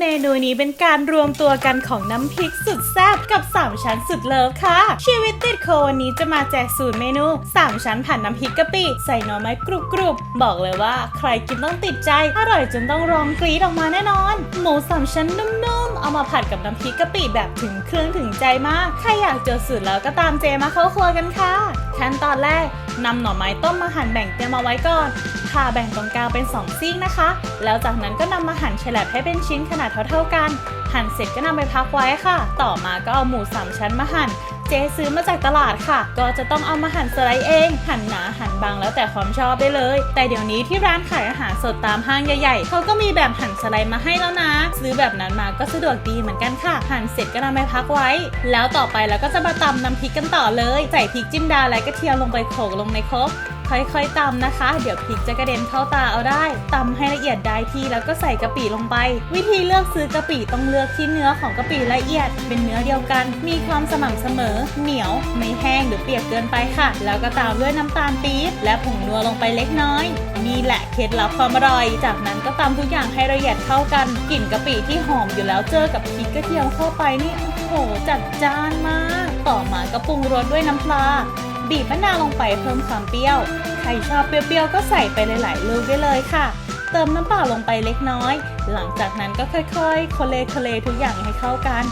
เมนูนี้เป็นการรวมตัวกันของน้ำพริกสุดแซ่บกับ 3 ชั้นสุดเลิฟค่ะ ชีวิตติดโควันนี้จะมาแจกสูตรเมนู 3 ชั้นผัดน้ำพริกกะปิใส่หน่อไม้กรุบกรุบๆบอกเลยว่าใครกินต้องติดใจ อร่อยจนต้องร้องกรี๊ดออกมาแน่นอน หมูสามชั้นนุ่มๆ เอามาผัดกับน้ำพริกกะปิแบบถึงเครื่องถึงใจมาก ใครอยากเจอสูตรแล้วก็ตามเจมาเข้าครัวกันค่ะ ขั้นตอนแรก นำหน่อไม้ต้มมาหั่นแบ่งเตรียมเอาไว้ก่อนผ่าแบ่งตรงกลางเป็นสองซีกนะคะ แล้วจากนั้นก็นำมาหั่นแฉลบให้เป็นชิ้นขนาดเท่าๆกัน หั่นเสร็จก็นำไปพักไว้ค่ะ ต่อมาก็เอาหมูสามชั้นมาหั่น เจซื้อมาจากตลาดค่ะ ก็จะต้องเอามาหั่นสไลด์เอง หั่นหนาหั่นบางแล้วแต่ความชอบได้เลย แต่เดี๋ยวนี้ที่ร้านขายอาหารสดตามห้างใหญ่ๆเขาก็มีแบบหั่นสไลด์มาให้แล้วนะ ซื้อแบบนั้นมาก็สะดวกดีเหมือนกันค่ะ หั่นเสร็จก็นำไปพักไว้ แล้วต่อไปเราก็จะมาตำน้ำพริกกันต่อเลย ใส่พริกจิ้มดาและกระเทียมลงไปโขลกลงในครก ค่อยๆตำนะคะ เดี๋ยวพริกจะกระเด็นเข้าตาเอาได้ตำให้ละเอียดได้ที่แล้วก็ใส่กะปิลงไป วิธีเลือกซื้อกะปิต้องเลือกที่เนื้อของกะปิละเอียด เป็นเนื้อเดียวกัน มีความสม่ำเสมอ เหนียว ไม่แห้งหรือเปียกเกินไปค่ะ แล้วก็ตามด้วยน้ำตาลปี๊บและผงนัวลงไปเล็กน้อย นี่แหละเคล็ดลับความอร่อย จากนั้นก็ตำทุกอย่างให้ละเอียดเข้ากันกลิ่นกะปิที่หอมอยู่แล้วเจอกับพริกกระเทียมเข้าไปนี่โอ้โหจัดจ้านมาก ต่อมาก็ปรุงรสด้วยน้ำปลา บีบมะนาวลงไปเพิ่มความเปรี้ยว ใครชอบเปรี้ยวๆก็ใส่ไปหลายๆลูกได้เลยค่ะ เติมน้ำเปล่าลงไปเล็กน้อย หลังจากนั้นก็ค่อยๆโคเลโคเลทุกอย่างให้เข้ากัน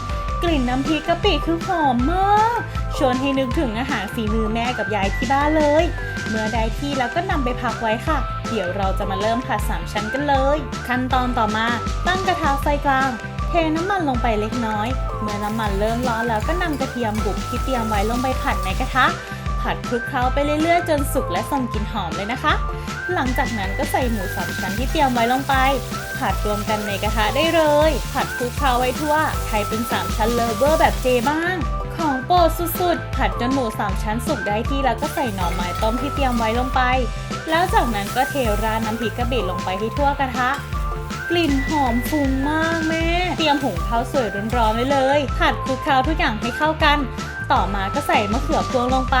กลิ่นน้ำพริกกะปิคือหอมมาก ชวนให้นึกถึงอาหารฝีมือแม่กับยายที่บ้านเลย เมื่อได้ที่แล้วก็นำไปพักไว้ค่ะ เดี๋ยวเราจะมาเริ่มผัดสามชั้นกันเลย ขั้นตอนต่อมาตั้งกระทะไฟกลางเทน้ำมันลงไปเล็กน้อย เมื่อน้ำมันเริ่มร้อนแล้วก็นำกระเทียมบุกที่เตรียมไว้ลงไปผัดในกระทะ ผัดคลุกเคล้าไปเรื่อยๆ จนสุกและส่งกลิ่นหอมเลยนะคะ หลังจากนั้นก็ใส่หมูสามชั้นที่เตรียมไว้ลงไป ผัดรวมกันในกระทะได้เลย ผัดคลุกเคล้าไว้ทั่ว ใครเป็นสามชั้นเลเวอร์แบบเจบ้าง ของโปรดสุดๆ ผัดจนหมูสามชั้นสุกได้ที่แล้วก็ใส่หน่อไม้ต้มที่เตรียมไว้ลงไป แล้วจากนั้นก็เทราดน้ำพริกกะปิลงไปที่ทั่วกระทะกลิ่นหอมฟุ้งมากแม่ เตรียมหุงข้าวสวยร้อนๆไว้เลย ผัดคลุกเคล้าทุกอย่างให้เข้ากัน ต่อมาก็ใส่มะเขือพวงลงไป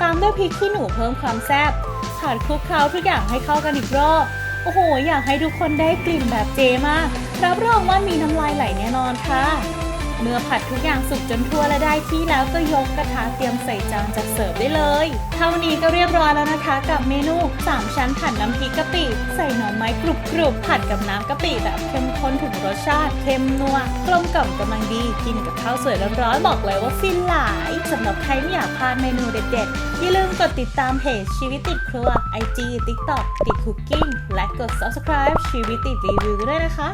ตามด้วยพริกขี้หนูเพิ่มความแซ่บผัดคลุกเคล้าทุกอย่างให้เข้ากันอีกรอบโอ้โห อยากให้ทุกคนได้กลิ่นแบบเจมาก รับรองว่ามีน้ำลายไหลแน่นอนค่ะ เมื่อผัดทุกอย่างสุกจนทั่วและได้ที่แล้วก็ยกกระทะเตรียมใส่จานจัดเสิร์ฟได้เลย เท่านี้ก็เรียบร้อยแล้วนะคะ กับเมนู 3 ชั้นผัดน้ำพริกกะปิใส่หน่อไม้กรุบกรุบผัดกับน้ำกะปิแบบเข้มข้นถึงรสชาติเค็มนัวกลมกล่อมกำลังดีกินกับข้าวสวยร้อนๆบอกเลยว่าฟินหลายสำหรับใครไม่อยากพลาดเมนูเด็ดๆอย่าลืมกดติดตามเพจชีวิตติดครัว IG TikTok ติดคุกกิ้งและกด subscribe ชีวิตติดรีวิวด้วยนะคะ